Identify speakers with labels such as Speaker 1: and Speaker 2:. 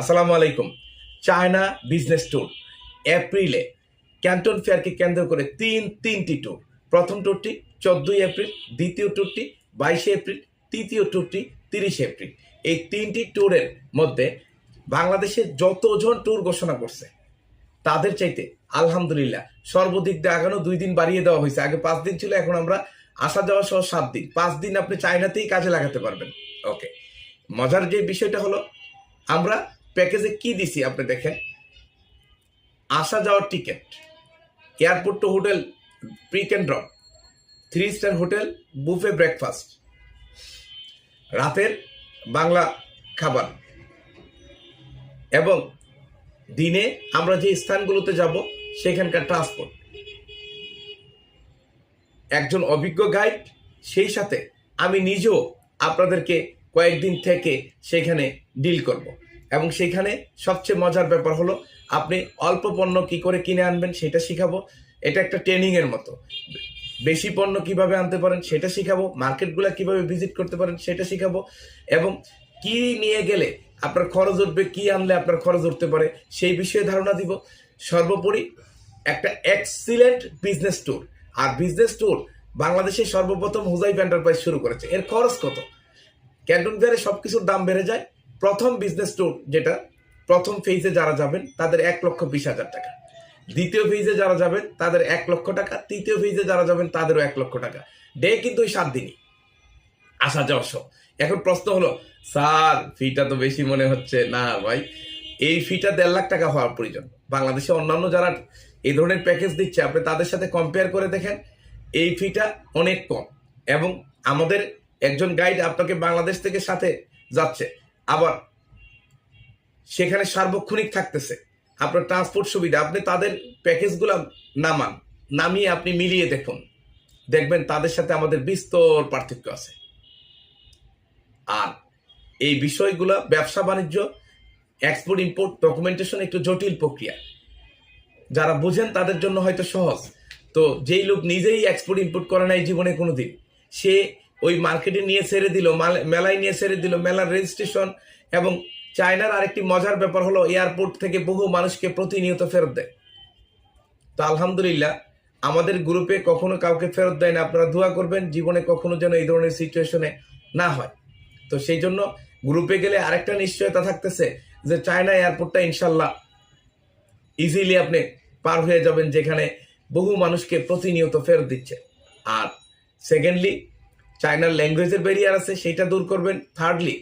Speaker 1: আসসালামু আলাইকুম। China business tour, এপ্রিলে ক্যান্টন ফেয়ারকে কেন্দ্র করে তিন, তিনটি ট্যুর। প্রথম ট্যুরটি চোদ্দই এপ্রিল, দ্বিতীয় ট্যুরটি বাইশে এপ্রিল, তৃতীয় ট্যুরটি তিরিশে এপ্রিল। এই তিনটি ট্যুরের মধ্যে বাংলাদেশে যতজন ট্যুর ঘোষণা করছে, তাদের চাইতে আলহামদুলিল্লাহ সর্বদিক দিয়ে আগানো দুই দিন বাড়িয়ে দেওয়া হয়েছে। আগে পাঁচ দিন ছিল, এখন আমরা আসা যাওয়া সহ সাত দিন। পাঁচ দিন আপনি চায়নাতেই কাজে লাগাতে পারবেন। ওকে, মজার যে বিষয়টা হলো, আমরা প্যাকেজে কি দিছি আপনি দেখেন। আসা যাওয়ার ticket, airport to hotel pick and drop three star hotel buffet breakfast রাতের বাংলা খাবার এবং দিনে আমরা যে স্থানগুলোতে যাব সেখানকার ট্রান্সপোর্ট একজন অভিজ্ঞ গাইড সেই সাথে আমি নিজেও আপনাদেরকে কয়েকদিন থেকে সেখানে ডিল করব। এবং সেখানে সবচেয়ে মজার ব্যাপার হলো, আপনি অল্প পণ্য কি করে কিনে আনবেন সেটা শিখাবো। এটা একটা ট্রেনিংয়ের মতো। বেশি পণ্য কীভাবে আনতে পারেন সেটা শিখাবো, মার্কেটগুলো কীভাবে ভিজিট করতে পারেন সেটা শিখাবো এবং কি নিয়ে গেলে আপনার খরচ উঠবে, কি আনলে আপনার খরচ উঠতে পারে সেই বিষয়ে ধারণা দিব। সর্বোপরি একটা এক্সিলেন্ট বিজনেস ট্যুর আর বিজনেস ট্যুর বাংলাদেশে সর্বপ্রথম হুজাইফ এন্টারপ্রাইজ শুরু করেছে। এর খরচ কত? ক্যান্টন ফেয়ারে সবকিছুর দাম বেড়ে যায়। প্রথম বিজনেস ট্যুর যেটা, প্রথম ফেজে যারা যাবেন, তাদের এক লক্ষ বিশ হাজার টাকা। দ্বিতীয় ফেজে যারা যাবেন, তাদের এক লক্ষ টাকা। তৃতীয় ফেজে যারা যাবেন, তাদেরও এক লক্ষ টাকা। ডে কিন্তু ওই সাত দিনই। আসা যাওয়া সব। এখন প্রশ্ন হলো, স্যার ফিটা তো বেশি মনে হচ্ছে। না ভাই, এই ফিটা দেড় লাখ টাকা হওয়ার প্রয়োজন। বাংলাদেশে অন্যান্য যারা এই ধরনের প্যাকেজ দিচ্ছে, আপনি তাদের সাথে কম্পেয়ার করে দেখেন, এই ফিটা অনেক কম। এবং আমাদের একজন গাইড আপনাকে বাংলাদেশ থেকে সাথে যাচ্ছে। আবার সেখানে সার্বক্ষণিক থাকতেছে। আপনার ট্রান্সপোর্ট সুবিধা, আপনি তাদের প্যাকেজগুলো নামান, নামিয়ে আপনি মিলিয়ে দেখুন। দেখবেন তাদের সাথে আমাদের বিস্তর পার্থক্য আছে। আর এই বিষয়গুলো ব্যবসা বাণিজ্য এক্সপোর্ট ইম্পোর্ট ডকুমেন্টেশন একটু জটিল প্রক্রিয়া। যারা বুঝেন তাদের জন্য হয়তো সহজ। তো যেই লোক নিজেই এক্সপোর্ট ইম্পোর্ট করে নাই জীবনে কোনোদিন, সে ওই মার্কেটে নিয়ে ছেড়ে দিল, মাল- মেলায় নিয়ে ছেড়ে দিল, মেলার রেজিস্ট্রেশন এবং চায়নার আরেকটি মজার ব্যাপার হলো এয়ারপোর্ট থেকে বহু মানুষকে প্রতিনিয়ত ফেরত দেয়। তো আলহামদুলিল্লাহ, আমাদের গ্রুপে কখনো কাউকে ফেরত দেয় না। আপনারা দোয়া করবেন, জীবনে কখনো যেন এই ধরনের সিচুয়েশনে না হয়। তো সেই জন্য গ্রুপে গেলে আরেকটা নিশ্চয়তা থাকতেছে যে চায়না এয়ারপোর্টটা ইনশাল্লাহ ইজিলি আপনি পার হয়ে যাবেন, যেখানে বহু মানুষকে প্রতিনিয়ত ফেরত দিচ্ছে। আর সেকেন্ডলি চায়নার ল্যাঙ্গুয়েজের ব্যারিয়ার আছে সেটা দূর করবেন। থার্ডলি